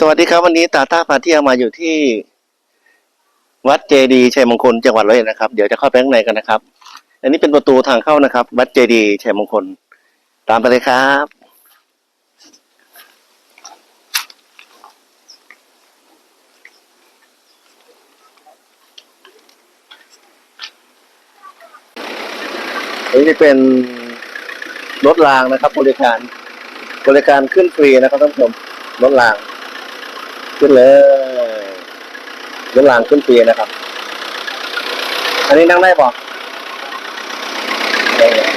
สวัสดีครับวันนี้ตาต้าพาเที่ยวมาอยู่ที่ วัดเจดีชัยมงคลจังหวัดร้อยเอ็ดนะครับ เดี๋ยวจะเข้าไปข้างในกันนะครับ อันนี้เป็นประตูทางเข้านะครับ วัดเจดีชัยมงคล ตามไปเลยครับ อันนี้เป็นรถรางนะครับ บริการ บริการขึ้นฟรีนะครับท่านผู้ชมรถราง ขึ้นเลยรถรางขึ้นเตียนะครับ อันนี้นั่งได้ปะได้เลย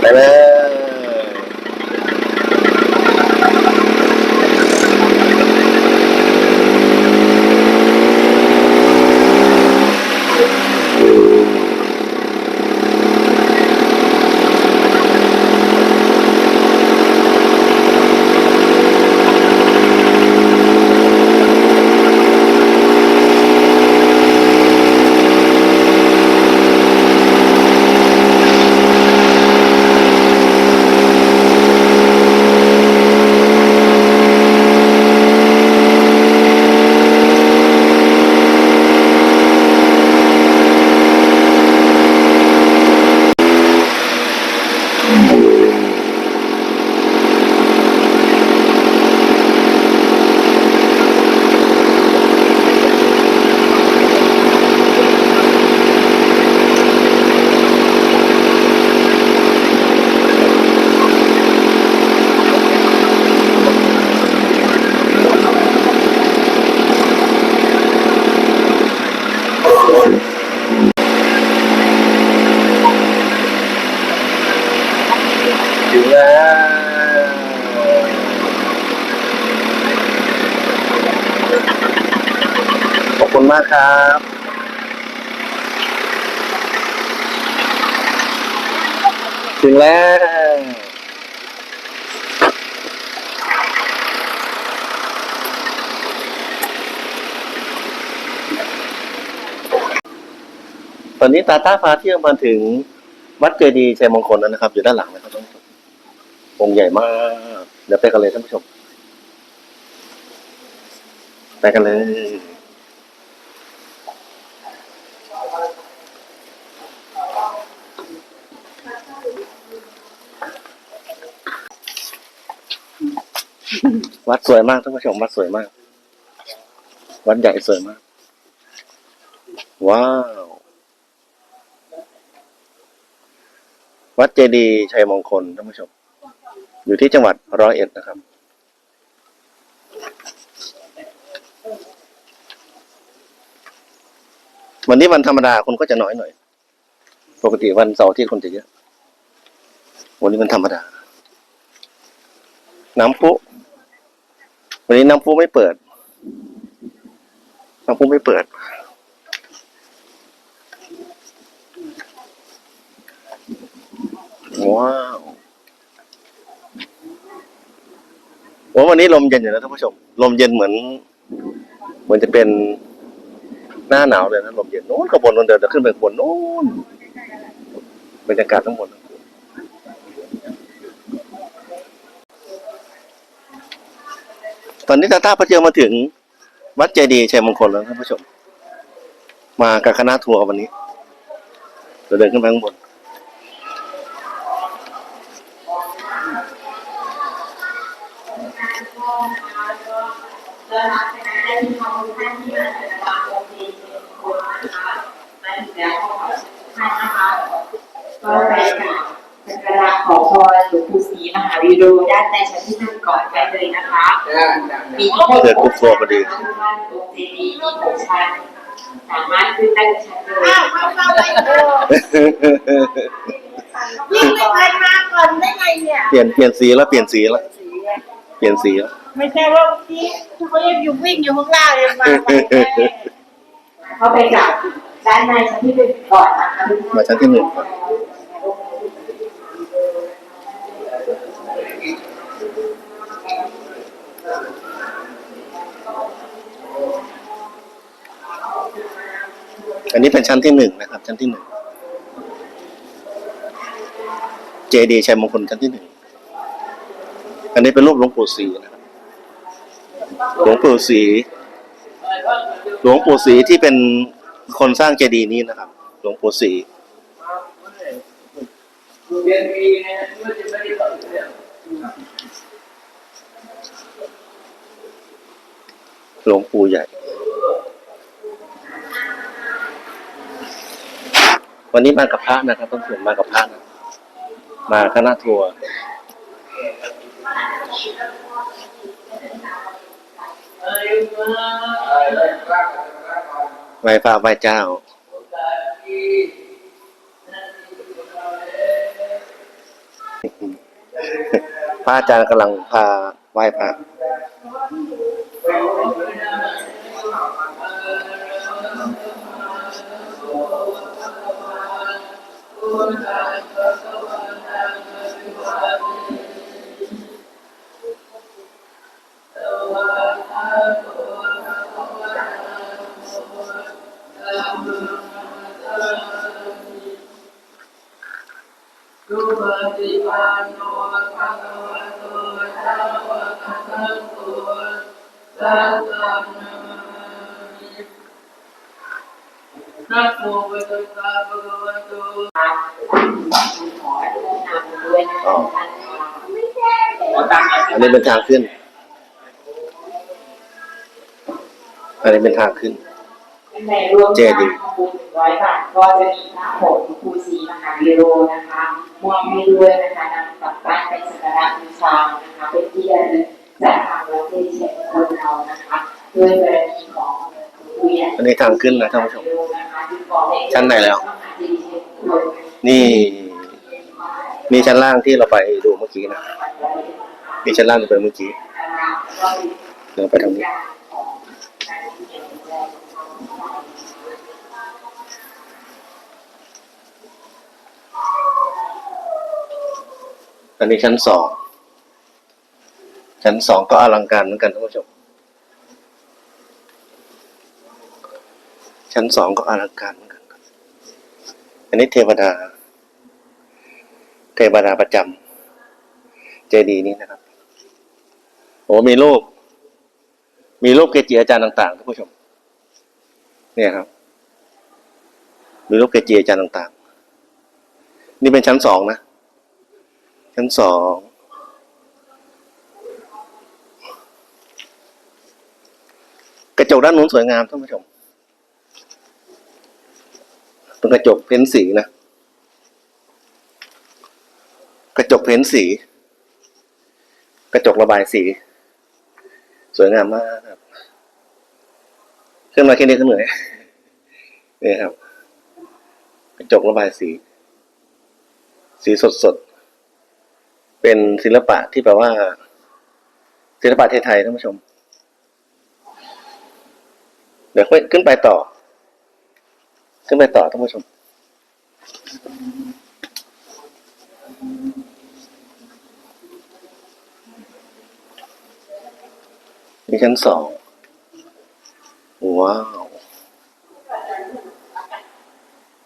ไปเลย ถึงแล้วขอบคุณมากครับ ถึงแล้ว ตอนนี้ตาต้าเที่ยวมาถึง วัดเจดีย์ชัยมงคลแล้วนะครับ อยู่ด้านหลังนะครับท่านผู้ชมองค์ใหญ่มาก เดี๋ยวไปกันเลยท่านผู้ชม ไปกันเลยวัดสวยมากท่านผู้ชมวัดสวยมาก วัดใหญ่สวยมาก ว้าว วัดเจดีย์ชัยมงคลท่านผู้ชม อยู่ที่จังหวัดร้อยเอ็ดนะครับ วันนี้วันธรรมดาคนก็จะน้อยหน่อย ปกติวันเสาร์ที่คนจะเยอะ วันนี้มันธรรมดา น้ำพุ วันนี้น้ำพุไม่เปิด น้ำพุไม่เปิด ว้าววันนี้ลมเย็นอยู่นะท่านผู้ชม ลมเย็นเหมือนเหมือนจะเป็นหน้าหนาวเลยนะลมเย็นโน้นขบวนนนเดินจะขึ้นไปบนโน้นบรรยากาศทั้งหมดตอนนี้ตาตาพระเจียวมาถึง วัดเจดีย์ชัยมงคลแล้วท่านผู้ชม มากับคณะทัวร์วันนี้ เราเดินขึ้นไปข้างบน ก็ไปกราบสักการะขอพรหลวงปู่ศรีมหาวีโรด้านในชั้นที่หนึ่งก่อนได้เลยนะคะมีทั้งหมดเดินทุกตัวพอดีท่านองค์เจดีย์มีหกชั้นสามารถขึ้นได้ชั้นเลยอ้าวมาเราไปเถอะวิ่ไม่ทันมาก่อนได้ไงเนี่ย เปลี่ยนเปลี่ยนสีแล้วเปลี่ยนสีแล้ว เปลี่ยนสีแล้ว ไม่ใช่ว่าที่เขายังอยู่วิ่งอยู่ข้างล่างยังมาไปแน่เขาไปกราบด้านในชั้นที่หนึ่งก่อนนะคะทุกท่านมาชั้นที่หนึ่งก่อนอันนี้เป็นชั้นที่หนึ่งนะครับ ชั้นที่หนึ่งเจดีชัยมงคลชั้นที่หนึ่งอันนี้เป็นรูปหลวงปู่ศรีนะครับ หลวงปู่ศรีหลวงปู่ศรีที่เป็นคนสร้างเจดีย์นี้นะครับ หลวงปู่ศรีหลวงปู่ใหญ่ วันนี้มากับพระนะครับต้องเสียมากับพระนะมาคณะทัวร์ ไหว้พระไหว้เจ้า พระอาจารย์กำลังพาไหว้พระนะโมตัสสะภะคะวะโตขออนุโมทนาด้วยนะคะท่านค่ะอันนี้เป็นทางขึ้น อันนี้เป็นทางขึ้น ในรวมค่าทำบุญหนึ่งร้อยบาทก็จะมีพระผงครูศรีมหาวิโรนะคะมอบให้ด้วยนะคะนำกลับบ้านไปสักการะบูชานะคะเป็นที่ระลึกจากทางวัดเจดีย์คนเรานะคะด้วยบารมีของคูหญ่อันนี้ทางขึ้นนะท่านผู้ชม ชั้นไหนแล้วมหาเจดีย์เชียงคนนี่มีชั้นล่างที่เราไปดูเมื่อกี้นะมีชั้นล่างที่ไปเมื่อกี้เดินไปทางนี้ อันนี้ชั้นสอง ชั้นสองก็อลังการเหมือนกันท่านผู้ชม ชั้นสองก็อลังการเหมือนกัน อันนี้เทวดา เทวดาประจำเจดีย์นี้นะครับ โอ้มีรูป มีรูปเกจิอาจารย์ต่างๆท่านผู้ชม เนี่ยครับ มีรูปเกจิอาจารย์ต่างๆ นี่เป็นชั้นสองนะ ชั้นสองกระจกด้านนู้นสวยงามท่านผู้ชมเป็นกระจกเพ้นสีนะ กระจกเพ้นสี กระจกระบายสี สวยงามมากครับขึ้นมาแค่นี้ก็เหนื่อยนี่ครับ กระจกระบายสี สีสดสด เป็นศิลปะที่แปลว่า ศิลปะไทยๆท่านผู้ชม เดี๋ยวขึ้นไปต่อ ขึ้นไปต่อท่านผู้ชมมีชั้นสองว้าว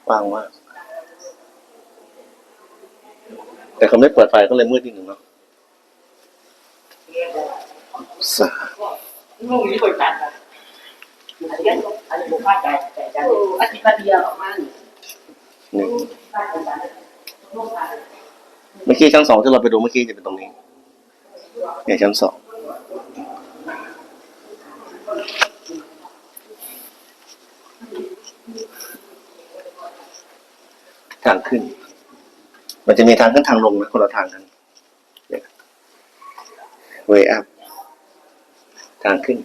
ว่างมาก แต่เขาไม่เปิดไฟก็เลยมืดนิดหนึ่งเนาะสามลูกนี่คนจัดนะอันนี้อันนี้ผมพลาดใจแต่ใจอาทิตย์เดียวออกมาหนึ่งเมื่อกี้ชั้นสองที่เราไปดูเมื่อกี้จะเป็นตรงนี้เนี่ยชั้นสองทางขึ้น มันจะมีทางขึ้นทางลงนะคนละทางกันเวอัพทางขึ้น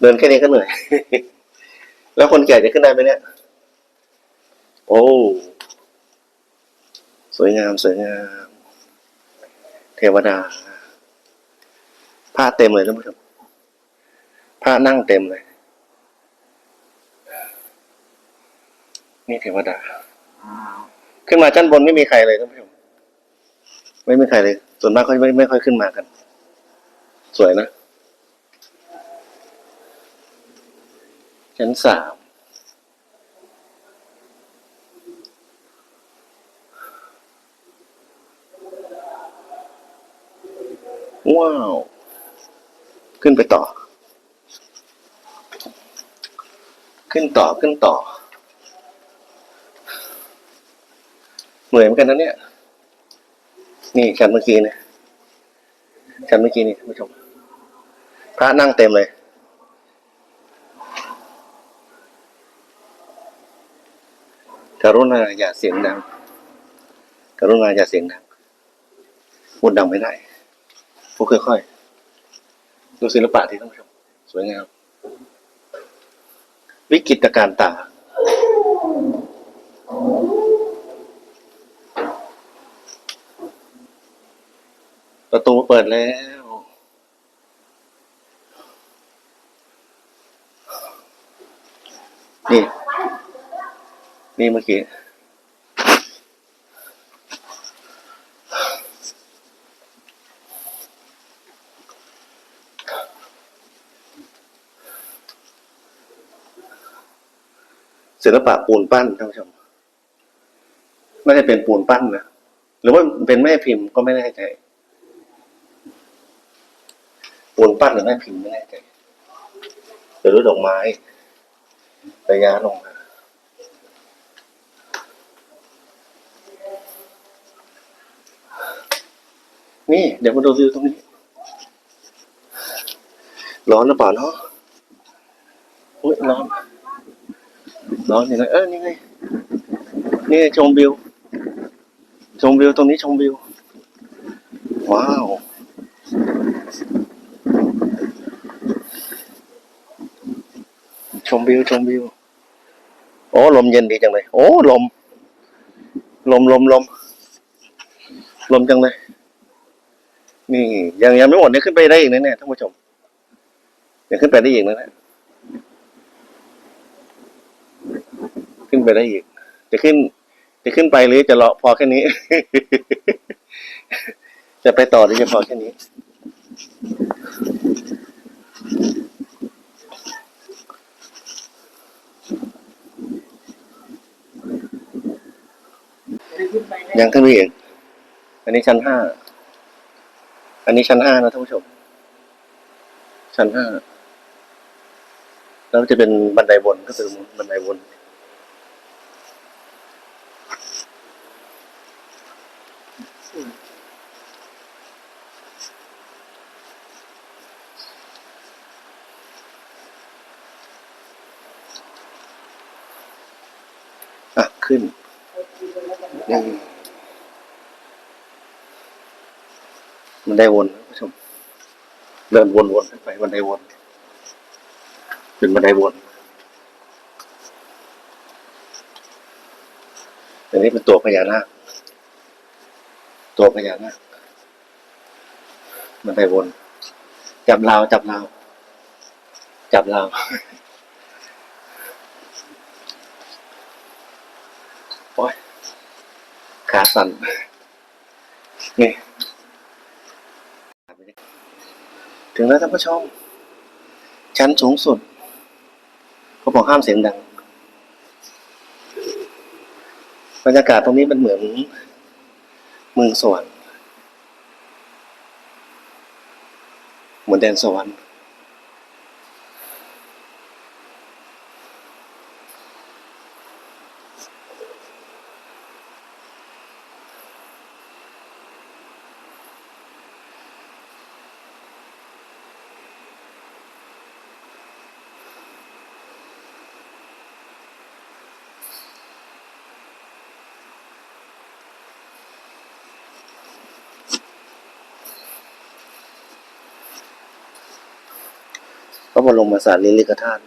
เดินแค่นี้ก็เหนื่อย แล้วคนแก่จะขึ้นได้ไหมเนี่ย โอ้ สวยงาม สวยงาม เทวดาผ้าเต็มเลยท่านผู้ชมผ้านั่งเต็มเลย นี่เทวดา ขึ้นมาชั้นบนไม่มีใครเลยท่านผู้ชมไม่มีใครเลย ส่วนมากเขาไม่ไม่ค่อยขึ้นมากัน สวยนะชั้นสามว้าว ขึ้นไปต่อ ขึ้นต่อขึ้นต่อ เหนื่อยเหมือนกันนะเนี่ย นี่ชั้นเมื่อกี้นี่ยชั้นเมื่อกี้นี่ท่านผู้ชมพระนั่งเต็มเลยกรุณาอย่าเสียงดังกรุณาอย่าเสียงดังพูดดังไม่ได้พูดค่อยๆดูศิลปะที่ท่านผู้ชมสวยงามวิกิตการตา ประตูเปิดแล้ว นี่ นี่เมื่อกี้ศิลปะปูนปั้นท่านผู้ชมไม่ได้เป็นปูนปั้นนะ หรือว่าเป็นแม่พิมพ์ก็ไม่แน่ใจ ปั้นหรือแม่พิมพ์ไม่แน่ใจหรือดอกไม้ระยะลงมานี่ เดี๋ยวมาดูวิวตรงนี้ ร้อนหรือเปล่าเนาะอุ้ยร้อน ร้อนยังไงเออนี่ไง นี่ชมวิว ชมวิวตรงนี้ชมวิว ว้าว ชมวิวชมวิว โอ้ลมเย็นดีจังเลย โอ้ลม ลมลมลมลมจังเลย นี่ยังยังไม่หมดเนี่ยขึ้นไปได้อีกนะเนี่ยท่านผู้ชมยังขึ้นไปได้อีกนะเนี่ยขึ้นไปได้อีก จะขึ้น จะขึ้นไปหรือจะรอพอแค่นี้ จะไปต่อหรือจะพอแค่นี้ ขึ้นไปเนี่ ยังขึ้นไปอีกอันนี้ชั้นห้า อันนี้ชั้นห้านะท่านผู้ชม ชั้นห้า แล้วจะเป็นบันไดวนก็คือบันไดวนอะ ขึ้น นี่มันได้วนนะผู้ชมเดินวนๆขึ้นไปมันได้วนเป็นบันได้วนอันนี้เป็นตัวพญานาคตัวพญานาคบันได้วน จับราวจับราวจับราวโอ้ย ขาสั่นนี่ถึงแล้วท่านผู้ชม ชั้นสูงสุด เขาบอกห้ามเสียงดัง บรรยากาศตรงนี้มันเหมือนเมืองสวรรค์เหมือนแดนสวรรค์ พระบรมสารีริกธาตุ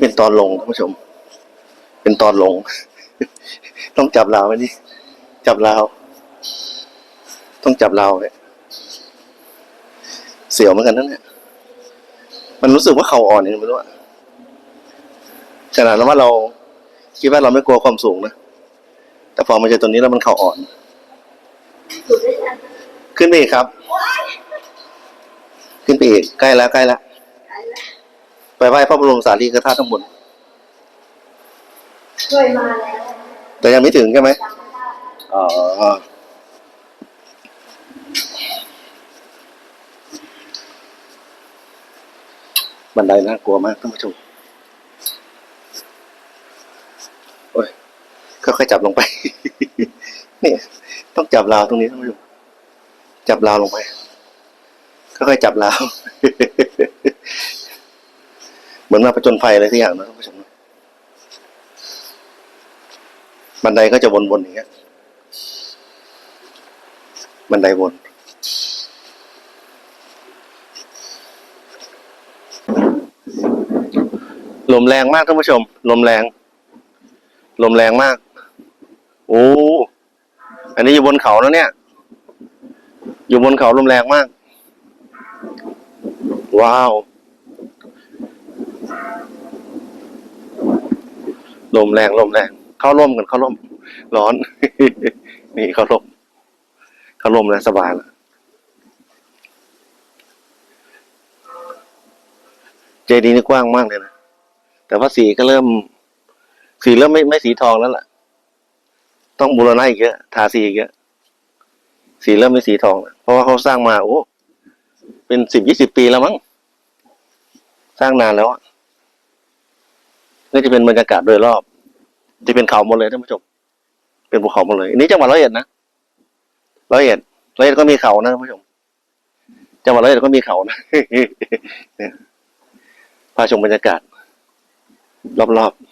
นี้เป็นตอนลงท่านผู้ชม เป็นตอนลง ต้องจับราวไว้นี่จับราวต้องจับราวเนี่ยเสียวเหมือนกันนั่นเนี่ยมันรู้สึกว่าเข่าอ่อนนี่ไม่รู้อะขนาดว่าเราคิดว่าเราไม่กลัวความสูงนะแต่พอมาเจอตัวนี้แล้วมันเข่าอ่อน ขึ้นไปอีกครับ ขึ้นไปอีกใกล้แล้วใกล้แล้ว ไปไหว้พระบรมสารีริกธาตุข้างบนเคยมาแล้วแต่ยังไม่ถึงใช่ไหมจำไม่ได้อ๋อบันไดน่ากลัวมากท่านผู้ชมโอ้ยค่อยๆจับลงไป นี่ต้องจับราวตรงนี้ท่านผู้ชมจับราวลงไปค่อยๆจับราว เหมือนมาประจนไฟอะไรทุกอย่างนะท่านผู้ชมบันไดก็จะวนๆอย่างเงี้ย บันไดวน ลมแรงมากท่านผู้ชม ลมแรง ลมแรงมาก โอ้ อันนี้อยู่บนเขาแล้วเนี่ย อยู่บนเขาลมแรงมาก ว้าว ลมแรงลมแรง เข้าร่มกันเข้าร่ม ร้อน นี่เข้าร่ม เข้าร่มแล้วสบายแล้วเจดีย์นี่กว้างมากเลยนะ แต่ว่าสีก็เริ่ม สีเริ่มไม่ไม่สีทองแล้วล่ะ ต้องบูรณะอีกเยอะ ทาสีอีกเยอะ สีเริ่มไม่สีทองแล้วเพราะว่าเขาสร้างมาโอ้ เป็นสิบยี่สิบปีแล้วมั้ง สร้างนานแล้วอะ นี่จะเป็นบรรยากาศโดยรอบ จะเป็นเขาหมดเลยท่านผู้ชมเป็นภูเขาหมดเลยอันนี้จังหวัดร้อยเอ็ดนะร้อยเอ็ดร้อยเอ็ดก็มีเขานะท่านผู้ชมจังหวัดร้อยเอ็ดก็มีเขานะนี่พาชมบรรยากาศ รอบๆ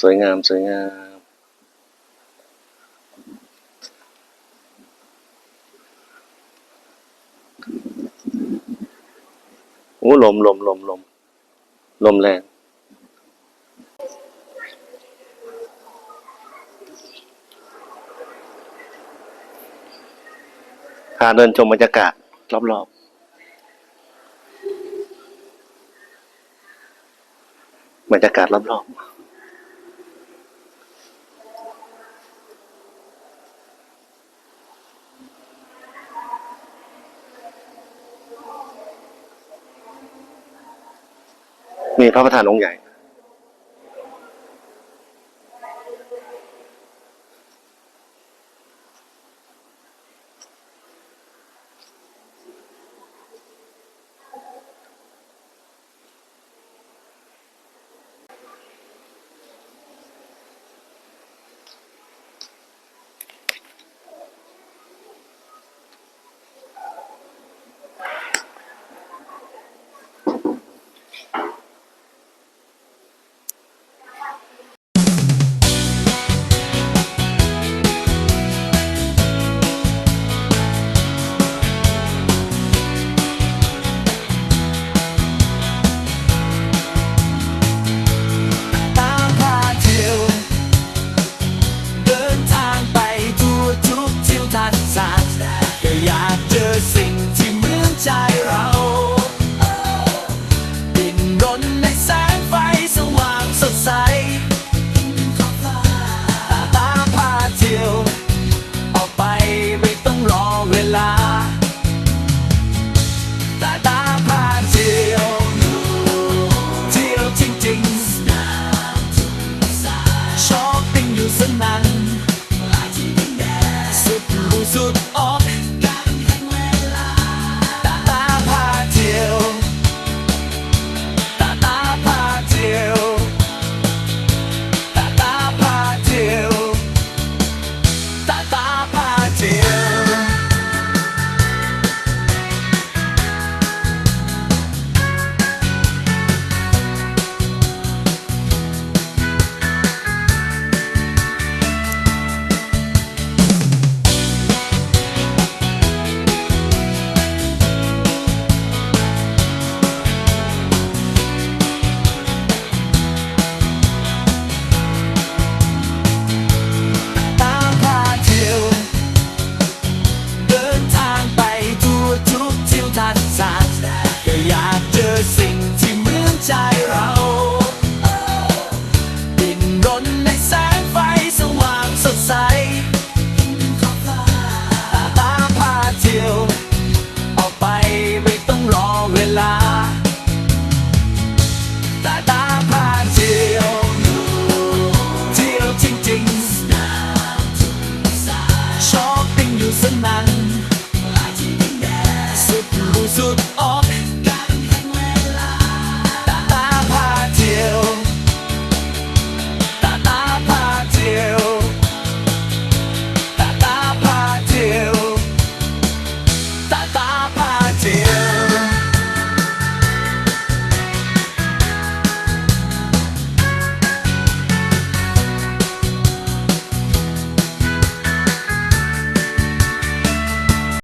สวยงามสวยงาม โอ้ลมลมลมลมลมแรงพาเดินชมบรรยากาศรอบๆบรรยากาศรอบๆ มีพระประธานองค์ใหญ่